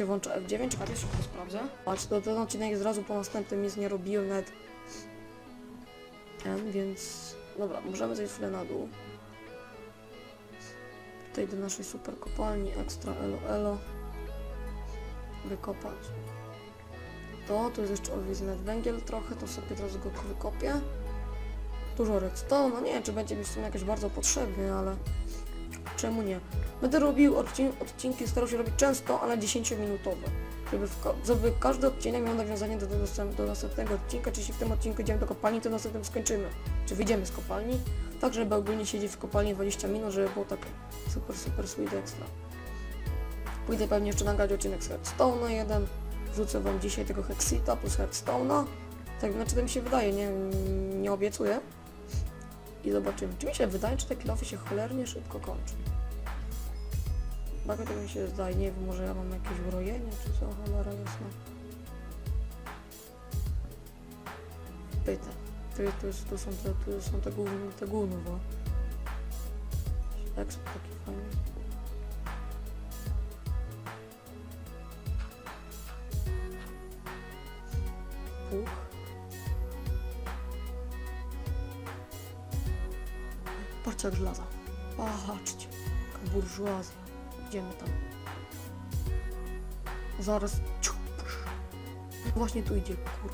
się włącza F9, czekajcie, szybko sprawdzę. Patrz, to ten odcinek zrazu po następnym, nic nie robiłem nawet ten, więc... Dobra, możemy zejść chwilę na dół. Tutaj do naszej super kopalni, ekstra elo elo. Wykopać. To, tu jest jeszcze odwiedzony węgiel trochę, to sobie teraz go wykopię. Dużo redstone, no nie wiem, czy będzie mi w sumie jakoś bardzo potrzebny, ale czemu nie? Będę robił odcin odcinki, starał się robić często, ale 10-minutowe. Żeby, żeby każdy odcinek miał nawiązanie do, do, do następnego odcinka, czy jeśli w tym odcinku idziemy do kopalni, to następnym skończymy. Czy wyjdziemy z kopalni, tak żeby ogólnie siedzieć w kopalni 20 minut, żeby było tak super, super sweet extra. Pójdę pewnie jeszcze nagrać odcinek z Headstone'a jeden, wrzucę wam dzisiaj tego Hexita plus Headstone'a. Tak, znaczy to mi się wydaje, nie, nie obiecuję. I zobaczymy. Czy mi się wydaje, czy te kilofy się cholernie szybko kończą? Bardzo tak mi się zdaje, nie wiem, może ja mam jakieś urojenie, czy co, cholera jasna. Pyta. Tu, tu, tu są te, są te główne, te główne, bo... Ekspert taki fajny. Puch. Jak żelaza. Patrzcie. Jaka burżuazja. Idziemy tam. Zaraz. Psz. Właśnie tu idzie, kur.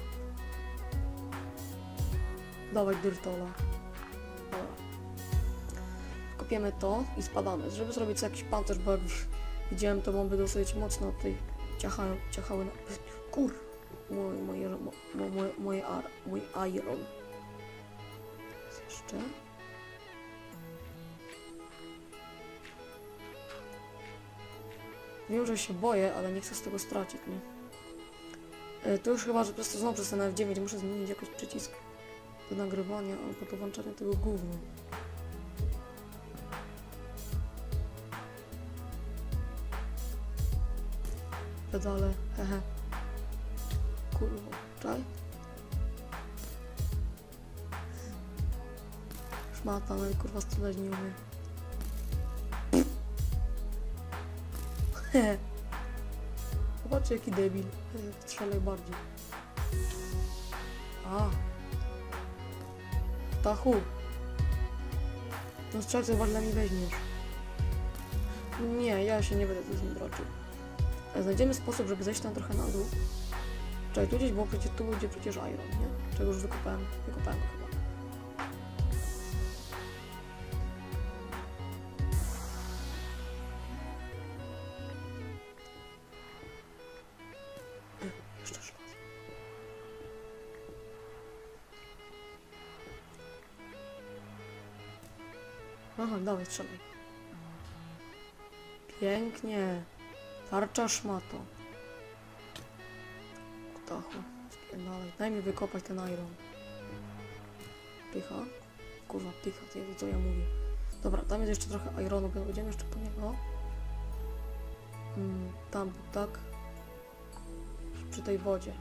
Dawaj dyrtola. Kopiemy to i spadamy. Żeby zrobić jakiś pancerz, bo jak już widziałem, to bomby dosyć mocno tutaj ciachają, ciachały na... Kur. Moje, moje, mo, mo, moje, moje ar, mój iron. Jest Jeszcze. Wiem, że się boję, ale nie chcę z tego stracić, nie? E, to już chyba, że po prostu znowu przestanę F9, muszę zmienić jakoś przycisk do nagrywania albo do włączania tego gówna. Pedale, hehe. Kurwa, czaj. Szmata, no i kurwa strzelać nie umie. Zobaczcie jaki debil. Strzelaj bardziej. A. Tachu. No strzelaj, zobacz, dla mnie weźmiesz. Nie, ja się nie będę tu z nim droczył. E, Znajdziemy sposób, żeby zejść tam trochę na dół. Czekaj, tu gdzieś było przecież, tu będzie przecież iron, nie? Czego już wykopałem, wykopałem chyba. Aha, dawaj, strzelaj. Pięknie. Tarcza szmato. Kutachu. Spierdalaj. Daj mi wykopać ten iron. Pycha. Kurwa, pycha, ty wie co ja mówię. Dobra, tam jest jeszcze trochę ironu, będziemy jeszcze po niego. Mm, tam, tak. Przy tej wodzie.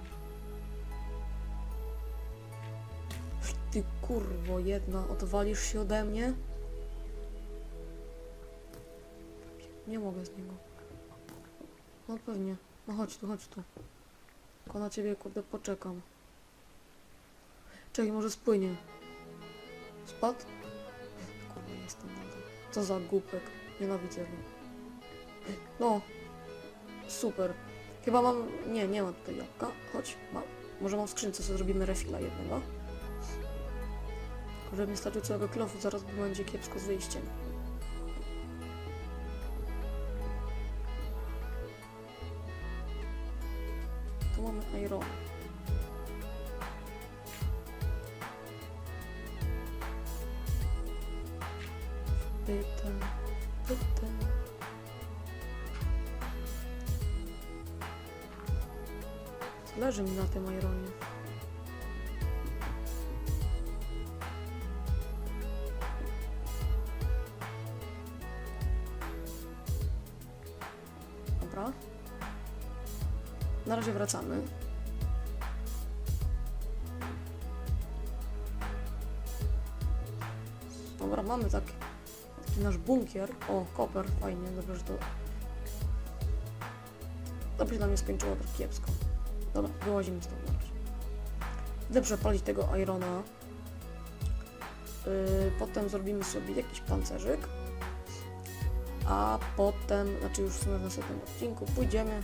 Ty kurwo jedna, odwalisz się ode mnie? Nie mogę z niego. No pewnie. No chodź tu, chodź tu. Tylko na ciebie kurde poczekam. Czekaj, może spłynie. Spadł? Kurde, jestem nadal. Co za głupek. Nienawidzę go. No. Super. Chyba mam... Nie, nie mam tutaj jabłka. Chodź, mam. Może mam skrzynce, co zrobimy refila jednego. Żeby mi starczył całego klofu, zaraz będzie kiepsko z wyjściem. Tu mamy iron. Pytam, pytam. Leży mi na tym ironie. Dobra. Na razie wracamy. Dobra, mamy tak, taki nasz bunkier. O, koper, fajnie, dobrze, że to... Się dla mnie skończyło tak kiepsko. Dobra, wyłazimy stąd na razie. Idę przepalić tego Irona. Yy, potem zrobimy sobie jakiś pancerzyk. A potem, znaczy już w sumie w następnym odcinku pójdziemy.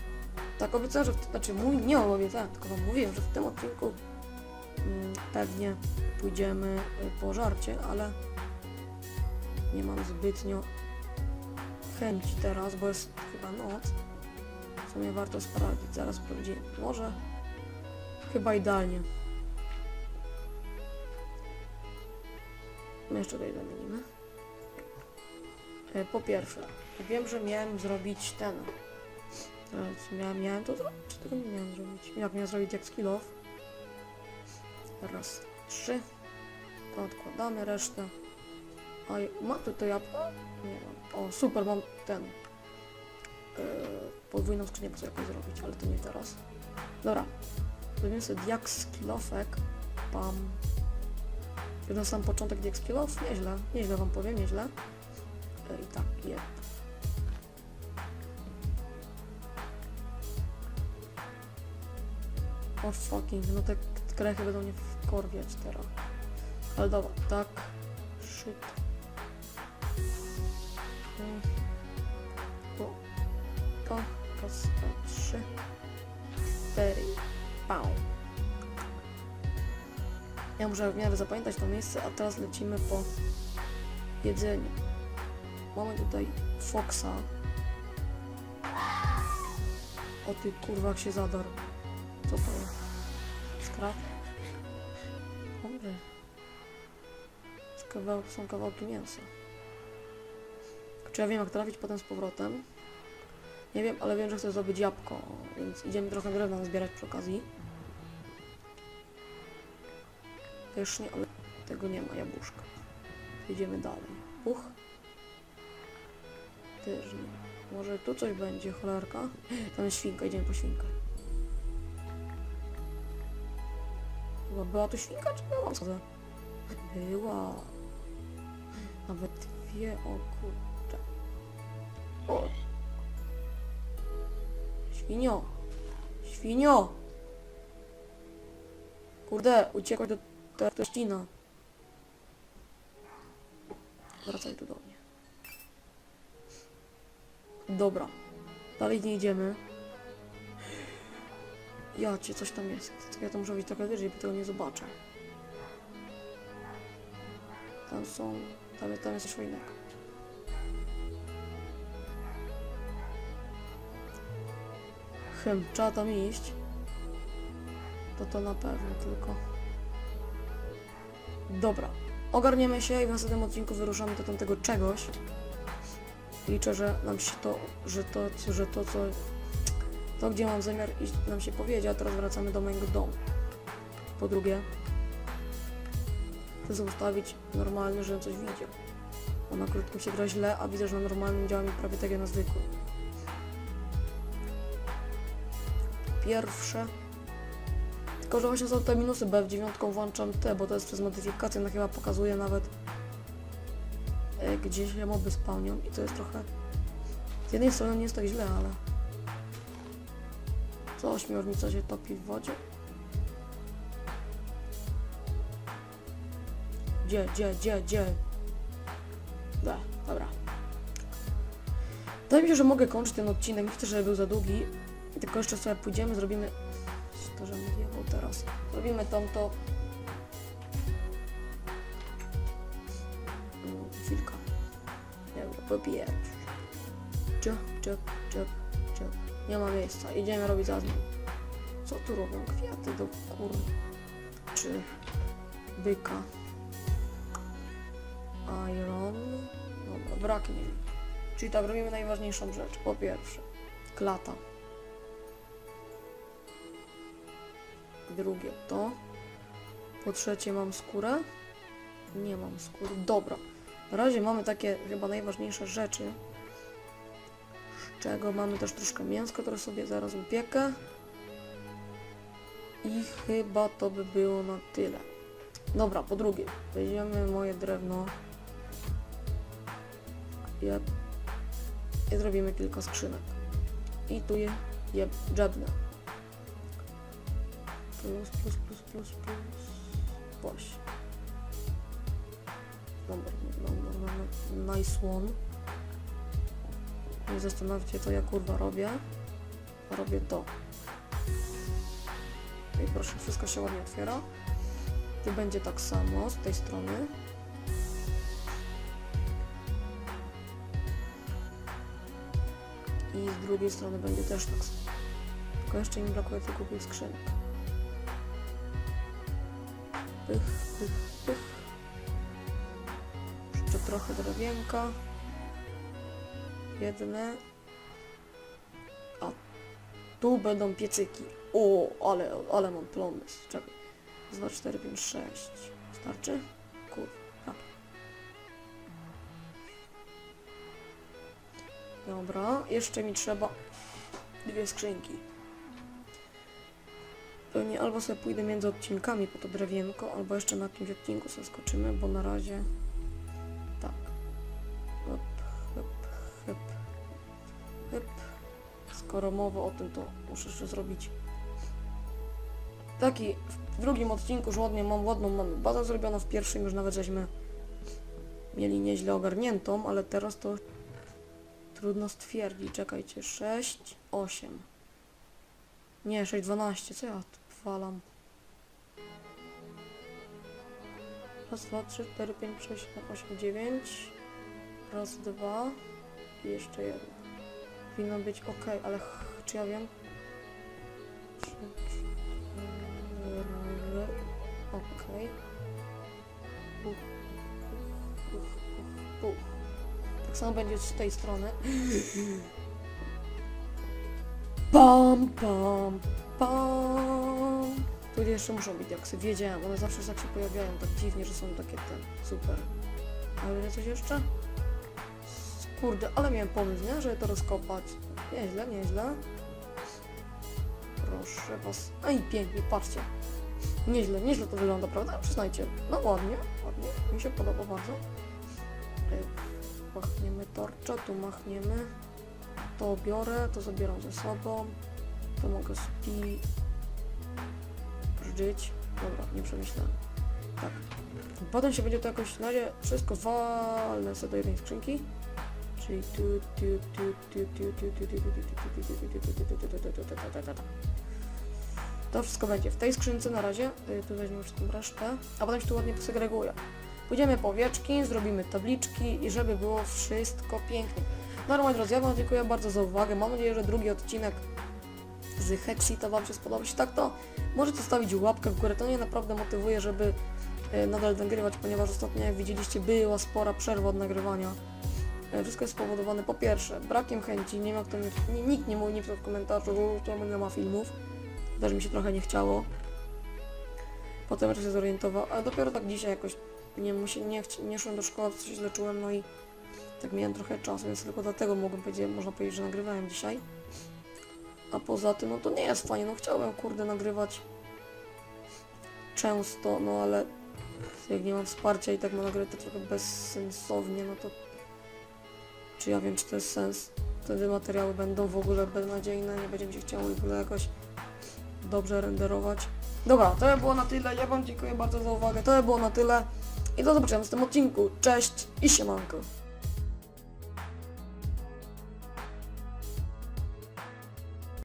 Tak obiecałem, że w, znaczy mój, nie obiecałem, tylko wam mówiłem, że w tym odcinku mm, pewnie pójdziemy y, po żarcie, ale nie mam zbytnio chęci teraz, bo jest chyba noc. W sumie warto sprawdzić, zaraz sprawdzimy. Może chyba idealnie. My jeszcze tutaj zamienimy. E, Po pierwsze, wiem, że miałem zrobić ten. Miałem, miałem to zrobić, czy tego nie miałem zrobić? Jak miałem zrobić jak skill off? Raz, trzy. To odkładamy resztę. A ma tu to jabłko? Nie mam. O, super, mam ten. Yy, podwójną skrzynię chcę jakoś zrobić, ale to nie teraz. Dobra. Zrobimy sobie diak skillofek. Pam. Na sam początek diak skillof? Nieźle. Nieźle wam powiem, nieźle. Yy, I tak, je. O fucking, no te krechy będą mnie wkorwiać teraz. Ale dobra, tak. Shit. Mm. To. To. Dwa, trzy. Cztery. Pał. Ja muszę w miarę zapamiętać to miejsce, a teraz lecimy po jedzeniu. Mamy tutaj Foxa. O ty kurwa jak się zadarł. To jest? Skrap? Dobry. Są kawałki mięsa. Czy ja wiem jak trafić potem z powrotem? Nie wiem, ale wiem, że chcę zdobyć jabłko, więc idziemy trochę drewna zbierać przy okazji. Też nie, ale tego nie ma, jabłuszka. Idziemy dalej. Uch. Też nie. Może tu coś będzie, cholerka? Tam jest świnka, idziemy po świnkę. Chyba była tu świnka, czy była? Za- Była. Nawet dwie, o kurczę. O. Świnio. Świnio. Kurde, uciekłeś do teścina. Wracaj tu do mnie. Dobra. Dalej nie idziemy. Ja cię, coś tam jest. Ja to muszę być trochę wyżej, bo tego nie zobaczę. Tam są... Tam, tam jest szwajnek. Chem, trzeba tam iść. To to na pewno tylko. Dobra. Ogarniemy się i w następnym odcinku wyruszamy do tamtego czegoś. Liczę, że nam się to, że to, że to, co to, gdzie mam zamiar iść, nam się powiedzie, a teraz wracamy do mojego domu. Po drugie, chcę ustawić normalnie, żebym coś widział. Bo na krótkim się gra źle, a widzę, że na normalnym działa mi prawie tak jak na zwykłym. Pierwsze. Tylko, że właśnie są te minusy, bo F9 włączam te, bo to jest przez modyfikację, ona chyba pokazuje nawet e, gdzie się moby spełnią i to jest trochę... Z jednej strony nie jest tak źle, ale... Co, ośmiornica się topi w wodzie? Gdzie, gdzie, gdzie, gdzie? Da, dobra. Wydaje mi się, że mogę kończyć ten odcinek. Nie chcę, żeby był za długi. Tylko jeszcze sobie pójdziemy, zrobimy... To, że mówię teraz. Zrobimy tamto... Nie wiem, popijać. Ciup, ciup, ciup, ciup. Nie ma miejsca. Idziemy robić zazmę. Co tu robią? Kwiaty do kur... Czy... Byka. Iron. Dobra, braknie. Czyli tak, robimy najważniejszą rzecz. Po pierwsze, klata. Drugie to. Po trzecie mam skórę. Nie mam skóry. Dobra. Na razie mamy takie chyba najważniejsze rzeczy. Czego mamy też troszkę mięsko, które sobie zaraz upiekę. I chyba to by było na tyle. Dobra, po drugie, weźmiemy moje drewno. Yep. I zrobimy kilka skrzynek. I tu je Jeb, dżebne. Plus, plus, plus, plus, plus. Właśnie. Dobra, dobra, dobra. Nice one. Nie zastanówcie, co ja kurwa robię. Robię to. Tutaj proszę, wszystko się ładnie otwiera. Tu będzie tak samo z tej strony. I z drugiej strony będzie też tak samo. Tylko jeszcze mi brakuje tych głupich skrzynek. Pych, pych, pych. Jeszcze trochę drewienka. Jedne. A tu będą piecyki. O, ale, ale mam pomysł. Czekaj. 2, 4, 5, 6. Starczy? Kur... Tak. Dobra, jeszcze mi trzeba dwie skrzynki. Pewnie albo sobie pójdę między odcinkami po to drewienko, albo jeszcze na jakimś odcinku sobie skoczymy, bo na razie Skoro mowa o tym, to muszę jeszcze zrobić taki w drugim odcinku już ładnie mam ładną mamy bazę zrobioną, w pierwszym już nawet żeśmy mieli nieźle ogarniętą, ale teraz to trudno stwierdzić. Czekajcie, 6, 8. Nie, 6, 12, co ja walam? Raz, dwa, trzy, cztery, pięć, sześć, siedem, osiem, dziewięć. Raz, dwa. I jeszcze jeden. Powinno być ok, ale czy ja wiem? Puch. Tak samo będzie z tej strony. Pam, pam, pam. Tu jeszcze muszą być diaksy, wiedziałem, one zawsze tak się pojawiają, tak dziwnie, że są takie te, super. Ale coś jeszcze? Kurde, ale miałem pomysł, nie? Żeby to rozkopać. Nieźle, nieźle. Proszę was. Ej, pięknie, patrzcie. Nieźle, nieźle to wygląda, prawda? Przyznajcie. No ładnie, ładnie. Mi się podoba bardzo. Machniemy torcza, tu machniemy. To biorę, to zabieram ze sobą. To mogę spi... Brzyć. Dobra, nie przemyślałem. Tak. Potem się będzie to jakoś na razie wszystko walnę sobie do jednej skrzynki. Czyli tu, tu, tu, tu, tu, tu, tu, tu, tu, tu, tu, tu. To wszystko będzie w tej skrzynce na razie. Y, Tu weźmiemy tą resztę. A potem się tu ładnie posegreguję. Pójdziemy po wieczki, zrobimy tabliczki i żeby było wszystko pięknie. No moi drodzy, ja Wam dziękuję bardzo za uwagę. Mam nadzieję, że drugi odcinek z Hexita Wam się spodobał. Jeśli tak, to możecie zostawić łapkę w górę. To mnie naprawdę motywuje, żeby y, nadal nagrywać, ponieważ ostatnio, jak widzieliście, była spora przerwa od nagrywania. E, Wszystko jest spowodowane po pierwsze brakiem chęci, nie ma kto nikt nie mówi, nie pisał w komentarzu, czemu nie ma filmów. Też mi się trochę nie chciało. Potem się zorientował, ale dopiero tak dzisiaj jakoś nie, musi, nie, nie szłem do szkoły, coś źle czułem, no i tak miałem trochę czasu, więc tylko dlatego mogłem powiedzieć, można powiedzieć, że nagrywałem dzisiaj. A poza tym, no to nie jest fajnie, no chciałem kurde nagrywać często, no ale jak nie mam wsparcia i tak mam nagrywać to trochę bezsensownie, no to czy ja wiem, czy to jest sens? Wtedy materiały będą w ogóle beznadziejne, nie będzie mi się chciało w ogóle jakoś dobrze renderować. Dobra, to by było na tyle. Ja Wam dziękuję bardzo za uwagę. To by było na tyle. I do zobaczenia w tym odcinku. Cześć i siemanko.